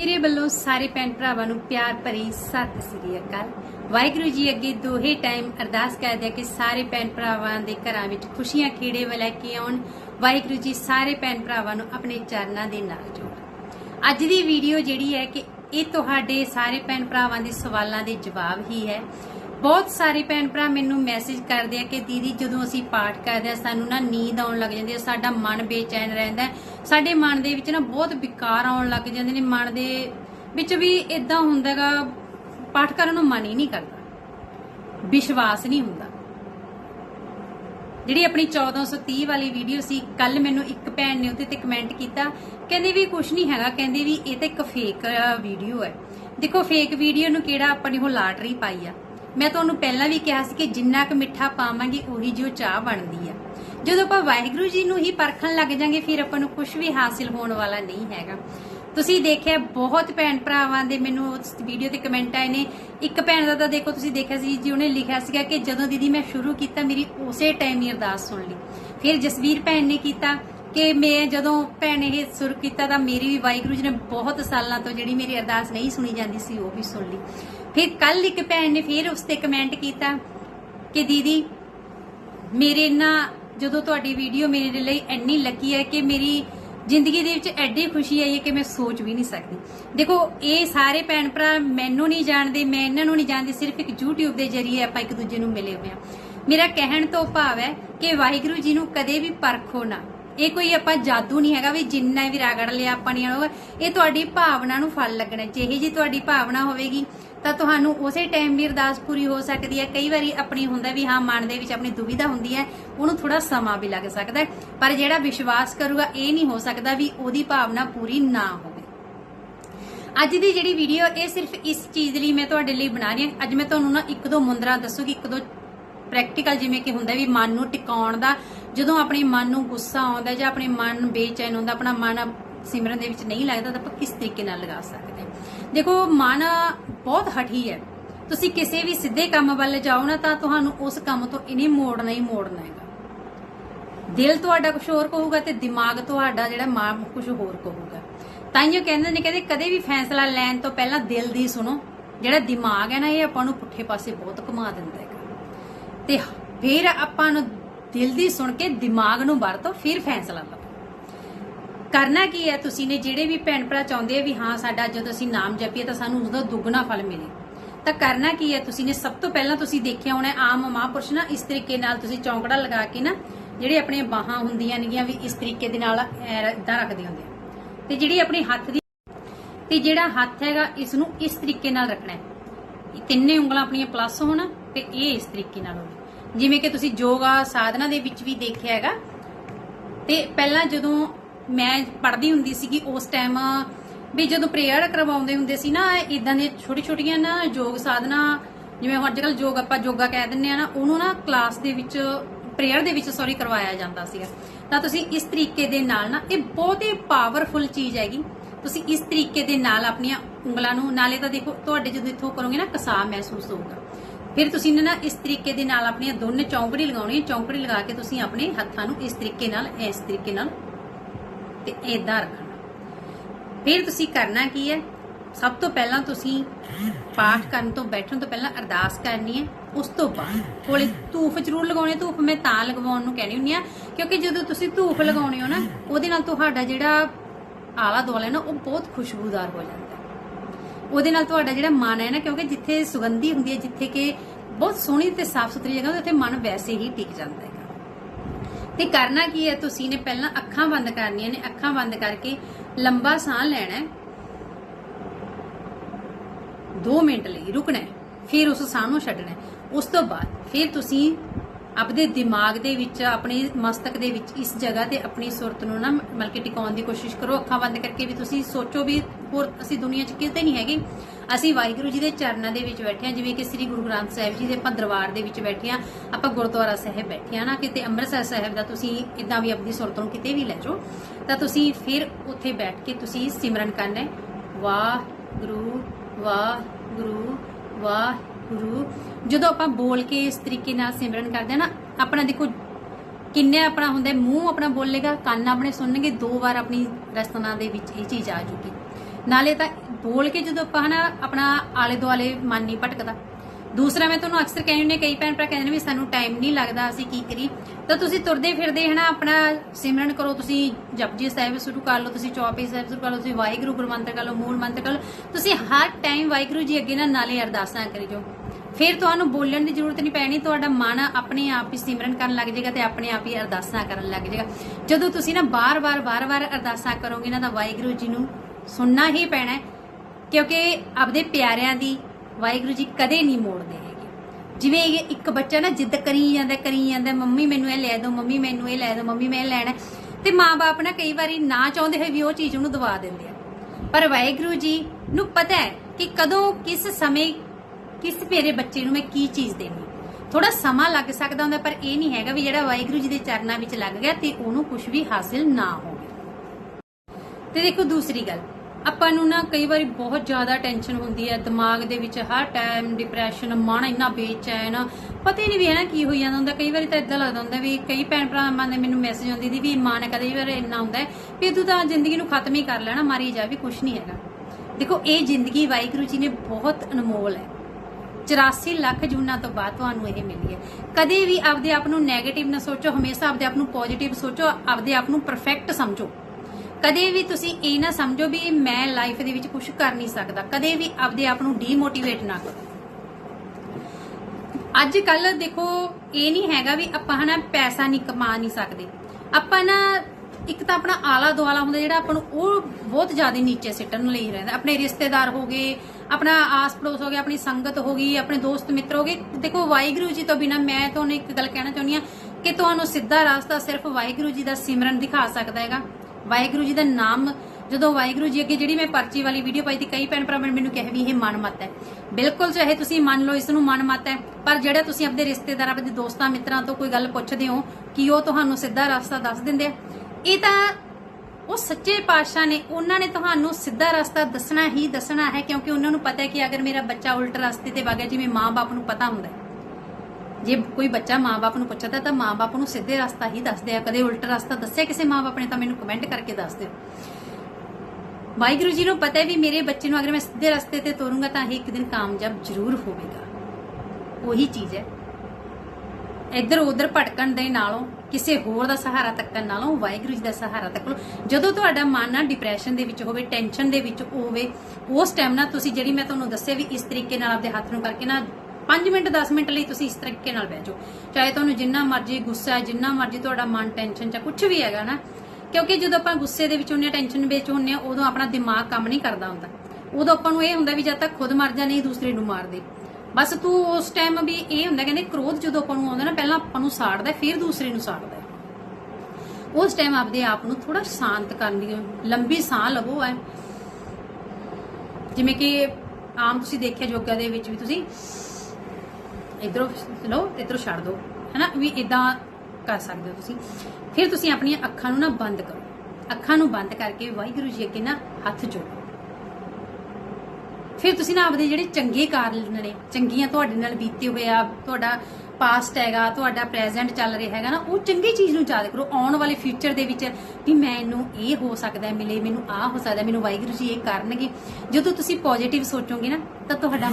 ਮੇਰੇ ਵੱਲੋਂ ਸਾਰੇ ਭੈਣ ਭਰਾਵਾਂ ਨੂੰ ਪਿਆਰ ਭਰੀ ਸਤਿ ਸ੍ਰੀ ਅਕਾਲ। ਵਾਹਿਗੁਰੂ ਜੀ ਅੱਗੇ ਦੋਹੇ ਟਾਈਮ ਅਰਦਾਸ ਕਰਦੇ ਆ ਕਿ ਸਾਰੇ ਭੈਣ ਭਰਾਵਾਂ ਦੇ ਘਰਾਂ ਵਿੱਚ ਖੁਸ਼ੀਆਂ ਖੇੜੇ ਲੈ ਕੇ ਆਉਣ। ਵਾਹਿਗੁਰੂ ਜੀ ਸਾਰੇ ਭੈਣ ਭਰਾਵਾਂ ਨੂੰ ਆਪਣੇ ਚਰਨਾਂ ਦੇ ਨਾਲ ਜੋੜ ਅੱਜ ਦੀ ਵੀਡੀਓ ਜਿਹੜੀ ਹੈ ਕਿ ਇਹ ਤੁਹਾਡੇ ਸਾਰੇ ਭੈਣ ਭਰਾਵਾਂ ਦੇ ਸਵਾਲਾਂ ਦੇ ਜਵਾਬ ਹੀ ਹੈ। ਬਹੁਤ ਸਾਰੇ ਭੈਣ ਭਰਾ ਮੈਨੂੰ ਮੈਸੇਜ ਕਰਦੇ ਆ ਕਿ ਦੀਦੀ ਜਦੋਂ ਅਸੀਂ ਪਾਠ ਕਰਦੇ ਆ, ਸਾਨੂੰ ਨਾ ਨੀਂਦ ਆਉਣ ਲੱਗ ਜਾਂਦੀ ਹੈ, ਸਾਡਾ ਮਨ ਬੇਚੈਨ ਰਹਿੰਦਾ ਸਾਡੇ ਮਨ ਦੇ ਵਿੱਚ ਨਾ ਬਹੁਤ ਵਿਕਾਰ ਆਉਣ ਲੱਗ ਜਾਂਦੇ ਨੇ, ਮਨ ਦੇ ਵਿੱਚ ਵੀ ਇਦਾਂ ਹੁੰਦਾਗਾ ਪਾਠ ਕਰਨ ਨੂੰ ਮਨ ਹੀ ਨਹੀਂ ਕਰਦਾ। ਵਿਸ਼ਵਾਸ ਨਹੀਂ ਹੁੰਦਾ। ਜਿਹੜੀ ਆਪਣੀ 1430 ਵਾਲੀ ਵੀਡੀਓ ਸੀ ਕੱਲ ਮੈਨੂੰ ਇੱਕ ਭੈਣ ਨੇ ਉਹਦੇ ਤੇ ਕਮੈਂਟ ਕੀਤਾ। ਕਹਿੰਦੇ ਵੀ ਕੁਝ ਨਹੀਂ ਹੈਗਾ, ਕਹਿੰਦੇ ਵੀ ਇਹ ਤਾਂ ਇੱਕ ਫੇਕ ਵੀਡੀਓ ਹੈ। ਦੇਖੋ ਫੇਕ ਵੀਡੀਓ ਨੂੰ ਕਿਹੜਾ ਆਪਾਂ ਨੇ ਉਹ ਲਾਟਰੀ ਪਾਈ ਆ? ਮੈਂ ਤੁਹਾਨੂੰ ਪਹਿਲਾਂ ਵੀ ਕਿਹਾ ਸੀ ਕਿ ਜਿੰਨਾ ਕੁ ਮਿੱਠਾ ਪਾਵਾਂਗੇ, ਉਹੀ ਜਿਹੀ ਚਾਹ ਬਣਦੀ ਆ। ਜਦੋਂ ਆਪਾਂ ਵਾਹਿਗੁਰੂ ਜੀ ਨੂੰ ਹੀ ਪਰਖਣ ਲੱਗ ਜਾਾਂਗੇ, ਫਿਰ ਆਪਾਂ ਨੂੰ ਕੁਝ ਵੀ ਹਾਸਿਲ ਹੋਣ ਵਾਲਾ ਨਹੀਂ ਹੈਗਾ। ਤੁਸੀਂ ਦੇਖਿਆ ਬਹੁਤ ਭੈਣ ਭਰਾਵਾਂ ਦੇ ਮੈਨੂੰ ਉਸ ਵੀਡੀਓ ਤੇ ਕਮੈਂਟ ਆਏ ਨੇ। ਇੱਕ ਭੈਣ ਦਾ ਤਾਂ ਦੇਖੋ, ਤੁਸੀਂ ਦੇਖਿਆ ਸੀ ਜੀ, ਉਹਨੇ ਲਿਖਿਆ ਸੀਗਾ ਕਿ ਜਦੋਂ ਦੀਦੀ ਮੈਂ ਸ਼ੁਰੂ ਕੀਤਾ ਮੇਰੀ ਉਸੇ ਟਾਈਮ ਹੀ ਅਰਦਾਸ ਸੁਣ ਲਈ। ਫਿਰ ਜਸਵੀਰ ਭੈਣ ਨੇ ਕੀਤਾ ਕਿ ਮੈਂ ਜਦੋਂ ਭੈਣ ਇਹ ਸੁਰ ਕੀਤਾ ਤਾਂ ਮੇਰੀ ਵੀ ਵਾਹਿਗੁਰੂ ਜੀ ਨੇ ਬਹੁਤ ਸਾਲਾਂ ਤੋਂ ਜਿਹੜੀ ਮੇਰੀ ਅਰਦਾਸ ਨਹੀਂ ਸੁਣੀ ਜਾਂਦੀ ਸੀ, ਉਹ ਵੀ ਸੁਣ ਲਈ। ਫਿਰ ਕੱਲ ਇੱਕ ਭੈਣ ਨੇ ਫਿਰ ਉਸ ਤੇ ਕਮੈਂਟ ਕੀਤਾ ਕਿ ਦੀਦੀ, ਮੇਰੇ ਨਾਲ ਜਦੋਂ ਤੁਹਾਡੀ ਵੀਡੀਓ ਮੇਰੇ ਲਈ ਇੰਨੀ ਲੱਕੀ ਹੈ ਕਿ ਮੇਰੀ ਜ਼ਿੰਦਗੀ ਦੇ ਵਿੱਚ ਐਡੀ ਖੁਸ਼ੀ ਆਈ ਹੈ ਕਿ ਮੈਂ ਸੋਚ ਵੀ ਨਹੀਂ ਸਕਦੀ। ਦੇਖੋ, ਇਹ ਸਾਰੇ ਭੈਣ ਭਰਾ ਮੈਨੂੰ ਨਹੀਂ ਜਾਣਦੇ, ਮੈਂ ਇਹਨਾਂ ਨੂੰ ਨਹੀਂ ਜਾਣਦੀ, ਸਿਰਫ ਇੱਕ YouTube ਦੇ ਜ਼ਰੀਏ ਆਪਾਂ ਇੱਕ ਦੂਜੇ ਨੂੰ ਮਿਲੇ ਹੋਏ ਹਾਂ। ਮੇਰਾ ਕਹਿਣ ਤੋਂ ਭਾਵ ਹੈ ਕਿ ਵਾਹਿਗੁਰੂ ਜੀ ਨੂੰ ਕਦੇ ਵੀ ਪਰਖੋ ਨਾ। ਇਹ ਕੋਈ ਆਪਾਂ ਜਾਦੂ ਨਹੀਂ ਹੈਗਾ ਵੀ ਜਿੰਨਾ ਵੀ ਰਗੜ ਲਿਆ ਆਪਾਂ ਨੇ ਇਹ ਤੁਹਾਡੀ ਭਾਵਨਾ ਨੂੰ ਫਲ ਲੱਗਣਾ ਜਿਹੇ ਜੀ ਤੁਹਾਡੀ ਭਾਵਨਾ ਹੋਵੇਗੀ ਤਾਂ ਤੁਹਾਨੂੰ ਉਸੇ ਟਾਈਮ ਵੀ ਅਰਦਾਸ ਪੂਰੀ ਹੋ ਸਕਦੀ ਹੈ। ਕਈ ਵਾਰੀ ਆਪਣੀ ਹੁੰਦਾ ਵੀ ਹਾਂ, ਮਨ ਦੇ ਵਿੱਚ ਆਪਣੀ ਦੁਵਿਧਾ ਹੁੰਦੀ ਹੈ, ਉਹਨੂੰ ਥੋੜਾ ਸਮਾਂ ਵੀ ਲੱਗ ਸਕਦਾ ਪਰ ਜਿਹੜਾ ਵਿਸ਼ਵਾਸ ਕਰੂਗਾ, ਇਹ ਨਹੀਂ ਹੋ ਸਕਦਾ ਵੀ ਉਹਦੀ ਭਾਵਨਾ ਪੂਰੀ ਨਾ ਹੋਵੇ। ਅੱਜ ਦੀ ਜਿਹੜੀ ਵੀਡੀਓ ਇਹ ਸਿਰਫ ਇਸ ਚੀਜ਼ ਲਈ ਮੈਂ ਤੁਹਾਡੇ ਲਈ ਬਣਾ ਰਹੀ ਹਾਂ। ਅੱਜ ਮੈਂ ਤੁਹਾਨੂੰ ਨਾ ਇੱਕ ਦੋ ਮੁੰਦਰਾ ਦੱਸੂਗੀ, ਇੱਕ ਦੋ ਪ੍ਰੈਕਟੀਕਲ ਜਿਵੇਂ ਕਿ ਹੁੰਦਾ ਵੀ ਮਨ ਨੂੰ ਟਿਕਾਉਣ ਦਾ, ਜਦੋਂ ਆਪਣੇ ਮਨ ਨੂੰ ਗੁੱਸਾ ਆਉਂਦਾ ਜਾਂ ਆਪਣੇ ਮਨ ਬੇਚੈਨ ਹੁੰਦਾ, ਆਪਣਾ ਮਨ ਸਿਮਰਨ ਦੇ ਵਿੱਚ ਨਹੀਂ ਲੱਗਦਾ ਤਾਂ ਆਪਾਂ ਕਿਸ ਤਰੀਕੇ ਨਾਲ ਲਗਾ ਸਕਦੇ ਹਾਂ। ਦੇਖੋ ਮਨ ਬਹੁਤ ਹਠੀ ਹੈ ਤੁਸੀਂ ਕਿਸੇ ਵੀ ਸਿੱਧੇ ਕੰਮ ਵੱਲ ਜਾਓ ਨਾ ਤਾਂ ਤੁਹਾਨੂੰ ਉਸ ਕੰਮ ਤੋਂ ਇਹਨੇ ਮੋੜਨਾ ਹੀ ਮੋੜਨਾ ਹੈਗਾ। ਦਿਲ ਤੁਹਾਡਾ ਕੁਝ ਹੋਰ ਕਹੂਗਾ ਤੇ ਦਿਮਾਗ ਤੁਹਾਡਾ ਜਿਹੜਾ ਮਾਂ ਕੁਝ ਹੋਰ ਕਹੂਗਾ। ਤਾਂ ਹੀ ਉਹ ਕਹਿੰਦੇ ਨੇ, ਕਹਿੰਦੇ ਕਦੇ ਵੀ ਫੈਸਲਾ ਲੈਣ ਤੋਂ ਪਹਿਲਾਂ ਦਿਲ ਦੀ ਸੁਣੋ। ਜਿਹੜਾ ਦਿਮਾਗ ਹੈ ਨਾ, ਇਹ ਆਪਾਂ ਨੂੰ ਪੁੱਠੇ ਪਾਸੇ ਬਹੁਤ ਘੁਮਾ ਦਿੰਦਾ ਹੈਗਾ। ਤੇ ਫਿਰ ਆਪਾਂ ਨੂੰ ਦਿਲ ਦੀ ਸੁਣ ਕੇ ਦਿਮਾਗ ਨੂੰ ਵਰਤੋ, ਫਿਰ ਫੈਸਲਾ ਲਓ। ਕਰਨਾ ਕੀ ਹੈ? ਤੁਸੀਂ ਨੇ ਜਿਹੜੇ ਵੀ ਭੈਣ ਭਰਾ ਚਾਹੁੰਦੇ ਆ ਵੀ ਹਾਂ, ਸਾਡਾ ਜਦੋਂ ਅਸੀਂ ਨਾਮ ਜਪੀਏ ਤਾਂ ਸਾਨੂੰ ਉਸਦਾ ਦੁੱਗਣਾ ਫਲ ਮਿਲੇ। ਤਾਂ ਕਰਨਾ ਕੀ ਹੈ? ਤੁਸੀਂ ਨੇ ਸਭ ਤੋਂ ਪਹਿਲਾਂ ਤੁਸੀਂ ਦੇਖਿਆ ਹੋਣਾ ਆਮ ਮਹਾਂਪੁਰਸ਼ ਨਾ ਇਸ ਤਰੀਕੇ ਨਾਲ ਤੁਸੀਂ ਚੌਂਕੜਾ ਲਗਾ ਕੇ ਨਾ ਜਿਹੜੇ ਆਪਣੀਆਂ ਬਾਹਾਂ ਹੁੰਦੀਆਂ ਨੇਗੀਆਂ ਵੀ ਇਸ ਤਰੀਕੇ ਦੇ ਨਾਲ ਇਦਾਂ ਰੱਖਦੇ ਹੁੰਦੇ ਤੇ ਜਿਹੜੀ ਆਪਣੀ ਹੱਥ ਦੀ ਤੇ ਜਿਹੜਾ ਹੱਥ ਹੈਗਾ ਇਸ ਨੂੰ ਇਸ ਤਰੀਕੇ ਨਾਲ ਰੱਖਣਾ ਹੈ। ਇਹ ਤਿੰਨੇ ਉਂਗਲਾਂ ਆਪਣੀਆਂ ਪਲੱਸ ਹੋਣ ਤੇ ਇਹ ਇਸ ਤਰੀਕੇ ਨਾਲ ਹੋਵੇ ਜਿਵੇਂ ਕਿ ਤੁਸੀਂ ਯੋਗਾ ਸਾਧਨਾ ਦੇ ਵਿੱਚ ਵੀ ਦੇਖਿਆ ਹੈਗਾ, ਤੇ ਪਹਿਲਾਂ ਜਦੋਂ ਮੈਂ ਪੜ੍ਹਦੀ ਹੁੰਦੀ ਸੀਗੀ ਉਸ ਟਾਈਮ ਵੀ ਜਦੋਂ ਪ੍ਰੇਅਰ ਕਰਵਾਉਂਦੇ ਹੁੰਦੇ ਸੀ ਨਾ ਇਦਾਂ ਦੀਆਂ ਛੋਟੀ ਛੋਟੀਆਂ ਨਾ ਯੋਗ ਸਾਧਨਾ, ਜਿਵੇਂ ਹੁਣ ਅੱਜਕੱਲ ਯੋਗ ਆਪਾਂ ਯੋਗਾ ਕਹਿ ਦਿੰਨੇ ਆ ਨਾ, ਉਹਨੂੰ ਨਾ ਕਲਾਸ ਦੇ ਵਿੱਚ ਪ੍ਰੇਅਰ ਦੇ ਵਿੱਚ ਸੌਰੀ ਕਰਵਾਇਆ ਜਾਂਦਾ ਸੀਗਾ। ਤਾਂ ਤੁਸੀਂ ਇਸ ਤਰੀਕੇ ਦੇ ਨਾਲ ਨਾ, ਇਹ ਬਹੁਤ ਹੀ ਪਾਵਰਫੁਲ ਚੀਜ਼ ਹੈਗੀ। ਤੁਸੀਂ ਇਸ ਤਰੀਕੇ ਦੇ ਨਾਲ ਆਪਣੀਆਂ ਉਂਗਲਾਂ ਨੂੰ, ਨਾਲੇ ਤਾਂ ਦੇਖੋ, ਤੁਹਾਡੇ ਜਦੋਂ ਇੱਥੋਂ ਕਰੋਗੇ ਨਾ ਕਸਾਵ ਮਹਿਸੂਸ ਹੋਊਗਾ। ਫਿਰ ਤੁਸੀਂ ਨੇ ਨਾ ਇਸ ਤਰੀਕੇ ਦੇ ਨਾਲ ਆਪਣੀਆਂ ਦੋਨੇ ਚੌਂਕੜੀ ਲਗਾਉਣੀ ਚੌਂਕੜੀ ਲਗਾ ਕੇ ਤੁਸੀਂ ਆਪਣੇ ਹੱਥਾਂ ਨੂੰ ਇਸ ਤਰੀਕੇ ਨਾਲ, ਇਸ ਤਰੀਕੇ ਨਾਲ ਤੇ ਇਦਾਂ ਰੱਖਣਾ। ਫਿਰ ਤੁਸੀਂ ਕਰਨਾ ਕੀ ਹੈ? ਸਭ ਤੋਂ ਪਹਿਲਾਂ ਤੁਸੀਂ ਪਾਠ ਕਰਨ ਤੋਂ ਬੈਠਣ ਤੋਂ ਪਹਿਲਾਂ ਅਰਦਾਸ ਕਰਨੀ ਹੈ, ਉਸ ਤੋਂ ਬਾਅਦ ਕੋਲੇ ਧੂਫ ਜ਼ਰੂਰ ਲਗਾਉਣੀ, ਧੂਫ ਮੈਂ ਤਾਂ ਲਗਵਾਉਣ ਨੂੰ ਕਹਿਣੀ ਹੁੰਨੀ ਆ ਕਿਉਂਕਿ ਜਦੋਂ ਤੁਸੀਂ ਧੂਫ ਲਗਾਉਣੇ ਹੋ ਨਾ, ਉਹਦੇ ਨਾਲ ਤੁਹਾਡਾ ਜਿਹੜਾ ਆਲਾ ਦੁਆਲਾ ਨਾ, ਉਹ ਬਹੁਤ ਖੁਸ਼ਬੂਦਾਰ ਹੋ ਜਾਂਦਾ ਉਹਦੇ ਨਾਲ ਤੁਹਾਡਾ ਜਿਹੜਾ ਮਨ ਹੈ ਨਾ, ਕਿਉਂਕਿ ਜਿੱਥੇ ਸੁਗੰਧੀ ਹੁੰਦੀ ਹੈ, ਜਿੱਥੇ ਕਿ ਬਹੁਤ ਸੋਹਣੀ ਤੇ ਸਾਫ਼ ਸੁਥਰੀ ਜਗ੍ਹਾ ਉੱਥੇ ਮਨ ਵੈਸੇ ਹੀ ਟਿਕ ਜਾਂਦਾ ਹੈ। ਤੇ ਕਰਨਾ ਕੀ ਹੈ? ਤੁਸੀਂ ਨੇ ਪਹਿਲਾਂ ਅੱਖਾਂ ਬੰਦ ਕਰਨੀਆਂ ਨੇ। ਅੱਖਾਂ ਬੰਦ ਕਰਕੇ ਲੰਬਾ ਸਾਹ ਲੈਣਾ ਹੈ। 2 ਮਿੰਟ ਲਈ ਰੁਕਣਾ ਹੈ। ਫਿਰ ਉਸ ਸਾਹ ਨੂੰ ਛੱਡਣਾ ਹੈ। ਉਸ ਤੋਂ ਬਾਅਦ ਫਿਰ ਤੁਸੀਂ ਆਪਦੇ ਦਿਮਾਗ ਦੇ ਵਿੱਚ, ਆਪਣੇ ਮਸਤਕ ਦੇ ਵਿੱਚ ਇਸ ਜਗ੍ਹਾ ਤੇ ਆਪਣੀ ਸੁਰਤ ਨੂੰ ਨਾ ਮਤਲਬ ਟਿਕਾਉਣ ਦੀ ਕੋਸ਼ਿਸ਼ ਕਰੋ। ਅੱਖਾਂ ਬੰਦ ਕਰਕੇ ਵੀ ਤੁਸੀਂ ਸੋਚੋ ਵੀ ਹੋਰ ਅਸੀਂ ਦੁਨੀਆ 'ਚ ਕਿਤੇ ਨਹੀਂ ਹੈਗੇ। ਅਸੀਂ ਵਾਹਿਗੁਰੂ ਜੀ ਦੇ ਚਰਨਾਂ ਦੇ ਵਿੱਚ ਬੈਠੇ ਹਾਂ, ਜਿਵੇਂ ਕਿ ਸ੍ਰੀ ਗੁਰੂ ਗ੍ਰੰਥ ਸਾਹਿਬ ਜੀ ਦੇ ਆਪਾਂ ਦਰਬਾਰ ਦੇ ਵਿੱਚ ਬੈਠੇ ਹਾਂ। ਆਪਾਂ ਗੁਰਦੁਆਰਾ ਸਾਹਿਬ ਬੈਠੇ ਹਾਂ ਨਾ, ਕਿਤੇ ਅੰਮ੍ਰਿਤਸਰ ਸਾਹਿਬ ਦਾ ਤੁਸੀਂ ਇਦਾਂ ਵੀ ਆਪਣੀ ਸੁਰਤ ਨੂੰ ਕਿਤੇ ਵੀ ਲੈ ਜਾਓ, ਤਾਂ ਤੁਸੀਂ ਫਿਰ ਉੱਥੇ ਬੈਠ ਕੇ ਤੁਸੀਂ ਸਿਮਰਨ ਕਰਨਾ ਹੈ। ਵਾਹਿਗੁਰੂ ਵਾਹਿਗੁਰੂ ਵਾਹਿਗੁਰੂ। ਜਦੋਂ ਆਪਾਂ ਬੋਲ ਕੇ ਇਸ ਤਰੀਕੇ ਨਾਲ ਸਿਮਰਨ ਕਰਦੇ ਹਾਂ ਨਾ, ਆਪਣਾ ਦੇਖੋ ਕਿੰਨੇ ਆਪਣਾ ਹੁੰਦਾ ਮੂੰਹ ਆਪਣਾ ਬੋਲੇਗਾ, ਕੰਨ ਆਪਣੇ ਸੁਣਨਗੇ, ਦੋ ਵਾਰ ਆਪਣੀ ਰਸਨਾ ਦੇ ਵਿੱਚ ਇਹ ਚੀਜ਼ ਆ ਜੂਗੀ। ਨਾਲੇ ਤਾਂ ਬੋਲ ਕੇ ਜਦੋਂ ਆਪਾਂ ਹਨਾ ਆਪਣਾ ਆਲੇ ਦੁਆਲੇ ਮਨ ਨਹੀਂ ਭਟਕਦਾ। ਦੂਸਰਾ ਮੈਂ ਤੁਹਾਨੂੰ ਅਕਸਰ ਕਹਿੰਦੀ ਨੇ, ਕਈ ਭੈਣ ਭਰਾ ਕਹਿੰਦੇ ਨੇ ਵੀ ਸਾਨੂੰ ਟਾਈਮ ਨਹੀਂ ਲੱਗਦਾ ਅਸੀਂ ਕੀ ਕਰੀ ਤਾਂ ਤੁਸੀਂ ਤੁਰਦੇ ਫਿਰਦੇ ਹਨਾ ਆਪਣਾ ਸਿਮਰਨ ਕਰੋ, ਤੁਸੀਂ ਜਪਜੀ ਸਾਹਿਬ ਸ਼ੁਰੂ ਕਰ ਲਓ, ਤੁਸੀਂ ਚੌਪੀ ਸਾਹਿਬ ਸ਼ੁਰੂ ਕਰ ਲਓ, ਤੁਸੀਂ ਵਾਹਿਗੁਰੂ ਗੁਰੂ ਕਰ ਲਓ, ਮੂਲ ਮੰਤਰ ਕਰ ਲਓ, ਤੁਸੀਂ ਹਰ ਟਾਈਮ ਵਾਹਿਗੁਰੂ ਜੀ ਅੱਗੇ ਨਾ ਨਾਲੇ ਅਰਦਾਸਾਂ ਕਰੀ ਜਾਓ। ਫਿਰ ਤੁਹਾਨੂੰ ਬੋਲਣ ਦੀ ਜ਼ਰੂਰਤ ਨਹੀਂ ਪੈਣੀ, ਤੁਹਾਡਾ ਮਨ ਆਪਣੇ ਆਪ ਹੀ ਸਿਮਰਨ ਕਰਨ ਲੱਗ ਜਾਏਗਾ ਤੇ ਆਪਣੇ ਆਪ ਹੀ ਅਰਦਾਸਾਂ ਕਰਨ ਲੱਗ ਜਾਏਗਾ। ਜਦੋਂ ਤੁਸੀਂ ਨਾ ਬਾਰ-ਬਾਰ ਬਾਰ-ਬਾਰ ਅਰਦਾਸਾਂ ਕਰੋਗੇ ਨਾ ਤਾਂ ਵਾਹਿਗੁਰੂ ਜੀ ਨੂੰ ਸੁਣਨਾ ਹੀ ਪੈਣਾ ਕਿਉਂਕਿ ਆਪਦੇ ਪਿਆਰਿਆਂ ਦੀ ਵਾਹਿਗੁਰੂ ਜੀ ਕਦੇ ਨਹੀਂ ਮੋੜਦੇ ਹੈਗੇ। ਜਿਵੇਂ ਇੱਕ ਬੱਚਾ ਨਾ ਜਿੱਦ ਕਰੀ ਜਾਂਦਾ ਕਰੀ ਜਾਂਦਾ, ਮੰਮੀ ਮੈਨੂੰ ਇਹ ਲੈ ਦਿਓ ਮੰਮੀ ਮੈਨੂੰ ਇਹ ਲੈ ਦਿਓ ਮੰਮੀ ਮੈਂ ਇਹ ਲੈਣਾ ਹੈ। ਤੇ ਮਾਪੇ ਨਾ ਕਈ ਵਾਰੀ ਨਾ ਚਾਹੁੰਦੇ ਹੋਏ ਵੀ ਉਹ ਚੀਜ਼ ਉਹਨੂੰ ਦਵਾ ਦਿੰਦੇ ਆ। ਪਰ ਵਾਹਿਗੁਰੂ ਜੀ ਨੂੰ ਪਤਾ ਹੈ ਕਿ ਕਦੋਂ, ਕਿਸ ਸਮੇਂ, ਕਿਸ ਮੇਰੇ ਬੱਚੇ ਨੂੰ ਮੈਂ ਕੀ ਚੀਜ਼ ਦੇਣੀ। ਥੋੜਾ ਸਮਾਂ ਲੱਗ ਸਕਦਾ ਹੁੰਦਾ, ਪਰ ਇਹ ਨਹੀਂ ਹੈਗਾ ਵੀ ਜਿਹੜਾ ਵਾਹਿਗੁਰੂ ਜੀ ਦੇ ਚਰਨਾਂ ਵਿੱਚ ਲੱਗ ਗਿਆ ਤੇ ਉਹਨੂੰ ਕੁਝ ਵੀ ਹਾਸਿਲ ਨਾ ਹੋਵੇ। ਤੇ ਦੇਖੋ ਦੂਸਰੀ ਗੱਲ ਆਪਾਂ ਨੂੰ ਨਾ ਕਈ ਵਾਰੀ ਬਹੁਤ ਜ਼ਿਆਦਾ ਟੈਨਸ਼ਨ ਹੁੰਦੀ ਹੈ, ਦਿਮਾਗ ਦੇ ਵਿੱਚ ਹਰ ਟਾਈਮ ਡਿਪਰੈਸ਼ਨ ਮਨ ਇੰਨਾ ਬੇਚੈਨ, ਪਤਾ ਹੀ ਨਹੀਂ ਵੀ ਹੈ ਨਾ ਕੀ ਹੋਈ ਜਾਂਦਾ ਹੁੰਦਾ, ਕਈ ਵਾਰੀ ਤਾਂ ਇਦਾਂ ਲੱਗਦਾ ਹੁੰਦਾ ਵੀ ਕਈ ਭੈਣ ਭਰਾਵਾਂ ਦੇ ਮੈਨੂੰ ਮੈਸੇਜ ਆਉਂਦੀ ਦੀ ਵੀ ਮਾਂ ਨੇ ਕਦੇ ਵਾਰ ਇੰਨਾ ਹੁੰਦਾ ਵੀ ਤੂੰ ਤਾਂ ਜ਼ਿੰਦਗੀ ਨੂੰ ਖਤਮ ਹੀ ਕਰ ਲੈਣਾ, ਮਾਰੀ ਜਾ ਵੀ ਕੁਝ ਨਹੀਂ ਹੈਗਾ। ਦੇਖੋ, ਇਹ ਜ਼ਿੰਦਗੀ ਵਾਹਿਗੁਰੂ ਜੀ ਨੇ ਬਹੁਤ ਅਨਮੋਲ ਹੈ। 84 ਲੱਖ ਜੂਨਾਂ ਤੋਂ ਬਾਅਦ ਤੁਹਾਨੂੰ ਇਹ ਮਿਲੀ ਹੈ। ਕਦੇ ਵੀ ਆਪਦੇ ਆਪ ਨੂੰ 네ਗੇਟਿਵ ਨਾ ਸੋਚੋ, ਹਮੇਸ਼ਾ ਆਪਦੇ ਆਪ ਨੂੰ ਪੋਜ਼ਿਟਿਵ ਸੋਚੋ, ਆਪਦੇ ਆਪ ਨੂੰ ਪਰਫੈਕਟ ਸਮਝੋ। ਕਦੇ ਵੀ ਤੁਸੀਂ ਇਹ ਨਾ ਸਮਝੋ ਵੀ ਮੈਂ ਲਾਈਫ ਦੇ ਵਿੱਚ ਕੁਝ ਕਰ ਨਹੀਂ ਸਕਦਾ। ਕਦੇ ਵੀ ਆਪਦੇ ਆਪ ਨੂੰ ਡੀਮੋਟੀਵੇਟ ਨਾ ਕਰੋ। ਅੱਜ ਕੱਲ ਦੇਖੋ, ਇਹ ਨਹੀਂ ਹੈਗਾ ਵੀ ਆਪਾਂ ਹਨਾ ਪੈਸਾ ਨਹੀਂ ਕਮਾ ਨਹੀਂ ਸਕਦੇ। ਆਪਾਂ ਨਾ ਇੱਕ ਤਾਂ ਆਪਣਾ ਆਲਾ ਦੁਆਲਾ ਹੁੰਦਾ ਜਿਹੜਾ ਆਪਾਂ ਨੂੰ ਉਹ ਬਹੁਤ ਜ਼ਿਆਦਾ ਨੀਚੇ ਸਿੱਟਣ ਲਈ ਰਹਿੰਦਾ। ਆਪਣੇ ਰਿਸ਼ਤੇਦਾਰ ਹੋ ਗਏ, ਆਪਣਾ ਆਸ ਪੜੋਸ ਹੋ ਗਿਆ, ਆਪਣੀ ਸੰਗਤ ਹੋ ਗਈ, ਆਪਣੇ ਦੋਸਤ ਮਿੱਤਰ ਹੋ ਗਏ। ਦੇਖੋ, ਵਾਹਿਗੁਰੂ ਜੀ ਤੋਂ ਬਿਨਾ ਮੈਂ ਤੁਹਾਨੂੰ ਇੱਕ ਗੱਲ ਕਹਿਣਾ ਚਾਹੁੰਦੀ ਆ ਕਿ ਤੁਹਾਨੂੰ ਸਿੱਧਾ ਰਸਤਾ ਸਿਰਫ ਵਾਹਿਗੁਰੂ ਜੀ ਦਾ ਸਿਮਰਨ ਦਿਖਾ ਸਕਦਾ ਹੈਗਾ। ਵਾਹਿਗੁਰੂ ਜੀ ਦਾ ਨਾਮ, ਜਦੋਂ ਵਾਹਿਗੁਰੂ ਜੀ ਅੱਗੇ ਜਿਹੜੀ ਮੈਂ ਪਰਚੀ ਵਾਲੀ ਵੀਡੀਓ ਪਾਈ ਸੀ, ਕਈ ਭੈਣ ਭਰਾ ਨੇ ਮੈਨੂੰ ਕਿਹਾ ਵੀ ਇਹ ਮਨ ਮਤ ਹੈ। ਬਿਲਕੁਲ ਚਾਹੇ ਤੁਸੀਂ ਮੰਨ ਲਓ ਇਸ ਨੂੰ ਮਨ ਮਤ ਹੈ, ਪਰ ਜਿਹੜਾ ਤੁਸੀਂ ਆਪਣੇ ਰਿਸ਼ਤੇਦਾਰਾਂ, ਆਪਣੇ ਦੋਸਤਾਂ, ਮਿੱਤਰਾਂ ਤੋਂ ਕੋਈ ਗੱਲ ਪੁੱਛਦੇ ਹੋ, ਕਿ ਉਹ ਤੁਹਾਨੂੰ ਸਿੱਧਾ ਰਸਤਾ ਦੱਸ ਦਿੰਦੇ ਆ। ਇਹ ਤਾਂ ਉਹ ਸੱਚੇ ਪਾਤਸ਼ਾਹ ਨੇ, ਉਹਨਾਂ ਨੇ ਤੁਹਾਨੂੰ ਸਿੱਧਾ ਰਸਤਾ ਦੱਸਣਾ ਹੀ ਦੱਸਣਾ ਹੈ, ਕਿਉਂਕਿ ਉਹਨਾਂ ਨੂੰ ਪਤਾ ਹੈ ਕਿ ਅਗਰ ਮੇਰਾ ਬੱਚਾ ਉਲਟ ਰਸਤੇ ਤੇ ਵਗਿਆ ਜਿਵੇਂ ਮਾਂ-ਬਾਪ ਨੂੰ ਪਤਾ ਹੁੰਦਾ ਹੈ। ਜੇ ਕੋਈ ਬੱਚਾ ਮਾਂ-ਬਾਪ ਨੂੰ ਪੁੱਛਦਾ ਤਾਂ ਮਾਂ-ਬਾਪ ਨੂੰ ਸਿੱਧੇ ਰਸਤਾ ਹੀ ਦੱਸਦੇ ਆ ਕਦੇ ਉਲਟ ਰਸਤਾ ਦੱਸਿਆ ਕਿਸੇ ਮਾਂ-ਬਾਪ ਨੇ ਤਾਂ ਮੈਨੂੰ ਕਮੈਂਟ ਕਰਕੇ ਦੱਸ ਦਿਓ। ਵਾਹਿਗੁਰੂ ਜੀ ਨੂੰ ਪਤਾ ਹੈ ਵੀ ਮੇਰੇ ਬੱਚੇ ਨੂੰ ਅਗਰ ਮੈਂ ਸਿੱਧੇ ਰਸਤੇ ਤੇ ਤੋਰੂੰਗਾ ਤਾਂ ਇਹ ਇੱਕ ਦਿਨ ਕਾਮਯਾਬ ਜ਼ਰੂਰ ਹੋਵੇਗਾ। ਉਹੀ ਚੀਜ਼ ਹੈ। ਇੱਧਰ ਉੱਧਰ ਭਟਕਣ ਦੇ ਨਾਲੋਂ, ਕਿਸੇ ਹੋਰ ਦਾ ਸਹਾਰਾ ਤੱਕਣ ਨਾਲੋਂ, ਵਾਹਿਗੁਰੂ ਜੀ ਦਾ ਸਹਾਰਾ ਤੱਕ ਲਓ ਜਦੋਂ ਤੁਹਾਡਾ ਮਨ ਨਾ ਡਿਪਰੈਸ਼ਨ ਦੇ ਵਿੱਚ ਹੋਵੇ ਟੈਨਸ਼ਨ ਦੇ ਵਿੱਚ ਹੋਵੇ, ਉਸ ਟਾਈਮ ਨਾ ਤੁਸੀਂ ਜਿਹੜੀ ਮੈਂ ਤੁਹਾਨੂੰ ਦੱਸਿਆ ਵੀ ਇਸ ਤਰੀਕੇ ਨਾਲ ਆਪਦੇ ਹੱਥ ਨੂੰ ਕਰਕੇ ਨਾ 5 ਮਿੰਟ 10 ਮਿੰਟ ਲਈ ਤੁਸੀਂ ਇਸ ਤਰੀਕੇ ਨਾਲ ਬਹਿ ਜਾਓ। ਚਾਹੇ ਤੁਹਾਨੂੰ ਜਿੰਨਾ ਮਰਜ਼ੀ ਗੁੱਸਾ ਹੈ, ਜਿੰਨਾ ਮਰਜ਼ੀ ਤੁਹਾਡਾ ਮਨ ਟੈਨਸ਼ਨ ਚ ਕੁਝ ਵੀ ਹੈਗਾ ਨਾ। ਕਿਉਂਕਿ ਜਦੋਂ ਆਪਾਂ ਗੁੱਸੇ ਦੇ ਵਿੱਚ ਹੁੰਨੇ ਟੈਨਸ਼ਨ ਵਿੱਚ ਹੁੰਨੇ ਆ ਉਦੋਂ ਆਪਣਾ ਦਿਮਾਗ ਕੰਮ ਨਹੀਂ ਕਰਦਾ ਹੁੰਦਾ। ਉਦੋਂ ਆਪਾਂ ਨੂੰ ਇਹ ਹੁੰਦਾ ਵੀ ਜਦ ਤੱਕ ਖੁਦ ਮਰ ਜਾ, ਨਹੀਂ ਦੂਸਰੇ ਨੂੰ ਮਾਰ ਦੇ। ਬਸ ਤੂੰ ਉਸ ਟਾਈਮ ਵੀ ਇਹ ਹੁੰਦਾ, ਕਹਿੰਦੇ ਕ੍ਰੋਧ ਜਦੋਂ ਆਪਾਂ ਨੂੰ ਆਉਂਦਾ ਨਾ, ਪਹਿਲਾਂ ਆਪਾਂ ਨੂੰ ਸਾੜਦਾ, ਫਿਰ ਦੂਸਰੇ ਨੂੰ ਸਾੜਦਾ। ਉਸ ਟਾਈਮ ਆਪਦੇ ਆਪ ਨੂੰ ਥੋੜਾ ਸ਼ਾਂਤ ਕਰਨ ਦੀ, ਲੰਬੀ ਸਾਹ ਲਵੋ ਐ। ਜਿਵੇਂ ਕਿ ਆਮ ਤੁਸੀਂ ਦੇਖਿਆ ਯੋਗਾ ਦੇ ਵਿੱਚ ਵੀ ਤੁਸੀਂ ਇਧਰੋਂ ਲਓ ਇਧਰੋਂ ਛੱਡ ਦਿਓ, ਹੈਨਾ? ਵੀ ਇਦਾਂ ਕਰ ਸਕਦੇ ਹੋ ਤੁਸੀਂ। ਫਿਰ ਤੁਸੀਂ ਆਪਣੀਆਂ ਅੱਖਾਂ ਨੂੰ ਨਾ ਬੰਦ ਕਰੋ। ਅੱਖਾਂ ਨੂੰ ਬੰਦ ਕਰਕੇ ਵਾਹਿਗੁਰੂ ਜੀ ਅੱਗੇ ਨਾ ਹੱਥ ਜੋੜੋ। ਫਿਰ ਤੁਸੀਂ ਨਾ ਆਪਦੇ ਜਿਹੜੇ ਚੰਗੇ ਕਾਰਨ ਨੇ, ਚੰਗੀਆਂ ਤੁਹਾਡੇ ਨਾਲ ਬੀਤੇ ਹੋਏ ਆ, ਤੁਹਾਡਾ ਪਾਸਟ ਹੈਗਾ, ਤੁਹਾਡਾ ਪ੍ਰੈਜ਼ੈਂਟ ਚੱਲ ਰਿਹਾ ਹੈਗਾ ਨਾ, ਉਹ ਚੰਗੀ ਚੀਜ਼ ਨੂੰ ਯਾਦ ਕਰੋ। ਆਉਣ ਵਾਲੇ ਫਿਊਚਰ ਦੇ ਵਿੱਚ ਵੀ ਮੈਨੂੰ ਇਹ ਹੋ ਸਕਦਾ ਮਿਲੇ, ਮੈਨੂੰ ਆ ਹੋ ਸਕਦਾ ਮੈਨੂੰ ਵਾਹਿਗੁਰੂ ਜੀ ਇਹ ਕਰਨਗੇ। ਜਦੋਂ ਤੁਸੀਂ ਪੋਜ਼ਿਟਿਵ ਸੋਚੋਗੇ ਨਾ, ਤਾਂ ਤੁਹਾਡਾ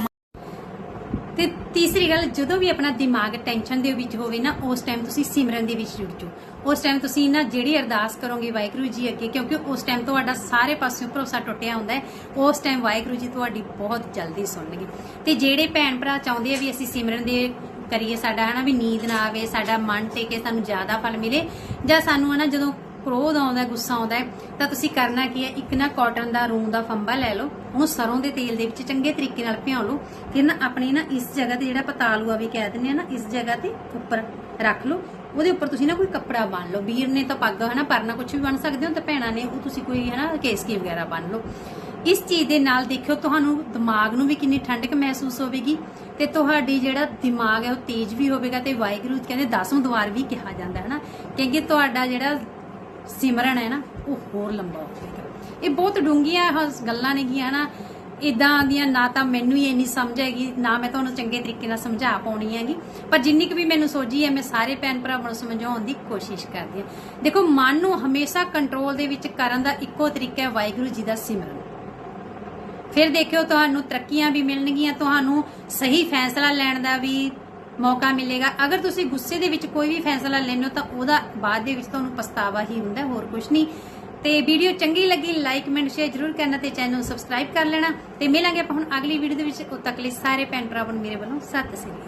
ਤੇ ਤੀਸਰੀ ਗੱਲ, ਜਦੋਂ ਵੀ ਆਪਣਾ ਦਿਮਾਗ ਟੈਨਸ਼ਨ ਦੇ ਵਿੱਚ ਹੋਵੇ ਨਾ, ਉਸ ਟਾਈਮ ਤੁਸੀਂ ਸਿਮਰਨ ਦੇ ਵਿੱਚ ਜੁੜ ਜਾਓ। ਉਸ ਟਾਈਮ ਤੁਸੀਂ ਨਾ ਜਿਹੜੀ ਅਰਦਾਸ ਕਰੋਗੇ ਵਾਹਿਗੁਰੂ ਜੀ ਅੱਗੇ, ਕਿਉਂਕਿ ਉਸ ਟਾਈਮ ਤੁਹਾਡਾ ਸਾਰੇ ਪਾਸਿਓਂ ਭਰੋਸਾ ਟੁੱਟਿਆ ਹੁੰਦਾ ਹੈ, ਉਸ ਟਾਈਮ ਵਾਹਿਗੁਰੂ ਜੀ ਤੁਹਾਡੀ ਬਹੁਤ ਜਲਦੀ ਸੁਣਨਗੇ। ਤੇ ਜਿਹੜੇ ਭੈਣ ਭਰਾ ਚਾਹੁੰਦੇ ਆ ਵੀ ਅਸੀਂ ਸਿਮਰਨ ਦੇ ਕਰੀਏ, ਸਾਡਾ ਹਨਾ ਵੀ ਨੀਂਦ ਨਾ ਆਵੇ, ਸਾਡਾ ਮਨ ਟੇਕੇ, ਸਾਨੂੰ ਜ਼ਿਆਦਾ ਫਲ ਮਿਲੇ, ਜਾਂ ਸਾਨੂੰ ਹਨਾ ਜਦੋਂ ਕ੍ਰੋਧ ਆਉਂਦਾ ਗੁੱਸਾ ਆਉਂਦਾ ਹੈ, ਤਾਂ ਤੁਸੀਂ ਕਰਨਾ ਕੀ ਹੈ ਇੱਕ ਨਾ ਕਾਟਨ ਦਾ ਰੂੰ ਦਾ ਫੰਬਾ ਲੈ ਲਓ ਉਹਨੂੰ ਸਰੋਂ ਦੇ ਤੇਲ ਦੇ ਵਿੱਚ ਚੰਗੇ ਤਰੀਕੇ ਨਾਲ ਭਿਉਂ ਲਓ ਫਿਰ ਨਾ ਆਪਣੀ ਨਾ ਇਸ ਜਗ੍ਹਾ ਤੇ ਜਿਹੜਾ ਪਤਾਲੂਆ ਵੀ ਕਹਿ ਦਿੰਦੇ ਆ ਨਾ ਇਸ ਜਗ੍ਹਾ ਤੇ ਉੱਪਰ ਰੱਖ ਲਓ ਉਹਦੇ ਉੱਪਰ ਤੁਸੀਂ ਨਾ ਕੋਈ ਕੱਪੜਾ ਬੰਨ ਲਓ ਵੀਰ ਨੇ ਤਾਂ ਪੱਗ ਹਨਾ ਪਰਨਾ ਕੁਝ ਵੀ ਬੰਨ ਸਕਦੇ ਹੋ ਤੇ ਭੈਣਾਂ ਨੇ ਉਹ ਤੁਸੀਂ ਕੋਈ ਹਨਾ ਕੇਸਕੀ ਵਗੈਰਾ ਬੰਨ ਲਓ। ਇਸ ਚੀਜ਼ ਦੇ ਨਾਲ ਦੇਖਿਓ ਤੁਹਾਨੂੰ ਦਿਮਾਗ ਨੂੰ ਵੀ ਕਿੰਨੀ ਠੰਡਕ ਮਹਿਸੂਸ ਹੋਵੇਗੀ ਤੇ ਤੁਹਾਡੀ ਜਿਹੜਾ ਦਿਮਾਗ ਹੈ ਉਹ ਤੇਜ਼ ਵੀ ਹੋਵੇਗਾ ਤੇ ਵਾਹਿਗੁਰੂ ਕਹਿੰਦੇ ਦਸਮ ਦਵਾਰ ਵੀ ਕਿਹਾ ਜਾਂਦਾ ਹੈ ਨਾ ਕਿਉਂਕਿ ਤੁਹਾਡਾ ਜਿਹੜਾ ਸਿਮਰਨ ਹੈ ਨਾ, ਉਹ ਹੋਰ ਲੰਬਾ ਹੋਵੇਗਾ ਇਹ ਬਹੁਤ ਡੂੰਘੀਆਂ ਗੱਲਾਂ ਨੇਗੀਆਂ ਨਾ। ਇਦਾਂ ਦੀਆਂ ਨਾ ਤਾਂ ਮੈਨੂੰ ਹੀ ਇੰਨੀ ਸਮਝ ਹੈਗੀ, ਨਾ ਮੈਂ ਤੁਹਾਨੂੰ ਚੰਗੇ ਤਰੀਕੇ ਨਾਲ ਸਮਝਾ ਪਾਉਣੀ ਹੈਗੀ। ਪਰ ਜਿੰਨੀ ਕੁ ਵੀ ਮੈਨੂੰ ਸੋਝੀ ਹੈ, ਮੈਂ ਸਾਰੇ ਭੈਣ ਭਰਾਵਾਂ ਨੂੰ ਸਮਝਾਉਣ ਦੀ ਕੋਸ਼ਿਸ਼ ਕਰਦੀ ਹਾਂ। ਦੇਖੋ, ਮਨ ਨੂੰ ਹਮੇਸ਼ਾ ਕੰਟਰੋਲ ਦੇ ਵਿੱਚ ਕਰਨ ਦਾ ਇੱਕੋ ਤਰੀਕਾ ਹੈ ਵਾਹਿਗੁਰੂ ਜੀ ਦਾ ਸਿਮਰਨ। ਫਿਰ ਦੇਖਿਓ, ਤੁਹਾਨੂੰ ਤਰੱਕੀਆਂ ਵੀ ਮਿਲਣਗੀਆਂ, ਤੁਹਾਨੂੰ ਸਹੀ ਫੈਸਲਾ ਲੈਣ ਦਾ ਵੀ ਮੌਕਾ ਮਿਲੇਗਾ। ਅਗਰ ਤੁਸੀਂ ਗੁੱਸੇ ਦੇ ਵਿੱਚ ਕੋਈ ਵੀ ਫੈਸਲਾ ਲੈਂਦੇ ਹੋ ਤਾਂ ਉਹਦਾ ਬਾਅਦ ਦੇ ਵਿੱਚ ਤੁਹਾਨੂੰ ਪਛਤਾਵਾ ਹੀ ਹੁੰਦਾ ਹੋਰ ਕੁਝ ਨਹੀਂ। ਤੇ ਵੀਡੀਓ ਚੰਗੀ ਲੱਗੀ ਲਾਈਕ ਕਮੈਂਟ ਸ਼ੇਅਰ ਜਰੂਰ ਕਰਨਾ ਤੇ ਚੈਨਲ ਨੂੰ ਸਬਸਕ੍ਰਾਈਬ ਕਰ ਲੈਣਾ। ਤੇ ਮਿਲਾਂਗੇ ਆਪਾਂ ਹੁਣ ਅਗਲੀ ਵੀਡੀਓ ਦੇ ਵਿੱਚ। ਉਦ ਤੱਕ ਲਈ ਸਾਰੇ ਭੈਣ ਭਰਾਵਾਂ ਨੂੰ ਮੇਰੇ ਵੱਲੋਂ ਸਤਿ ਸ੍ਰੀ ਅਕਾਲ।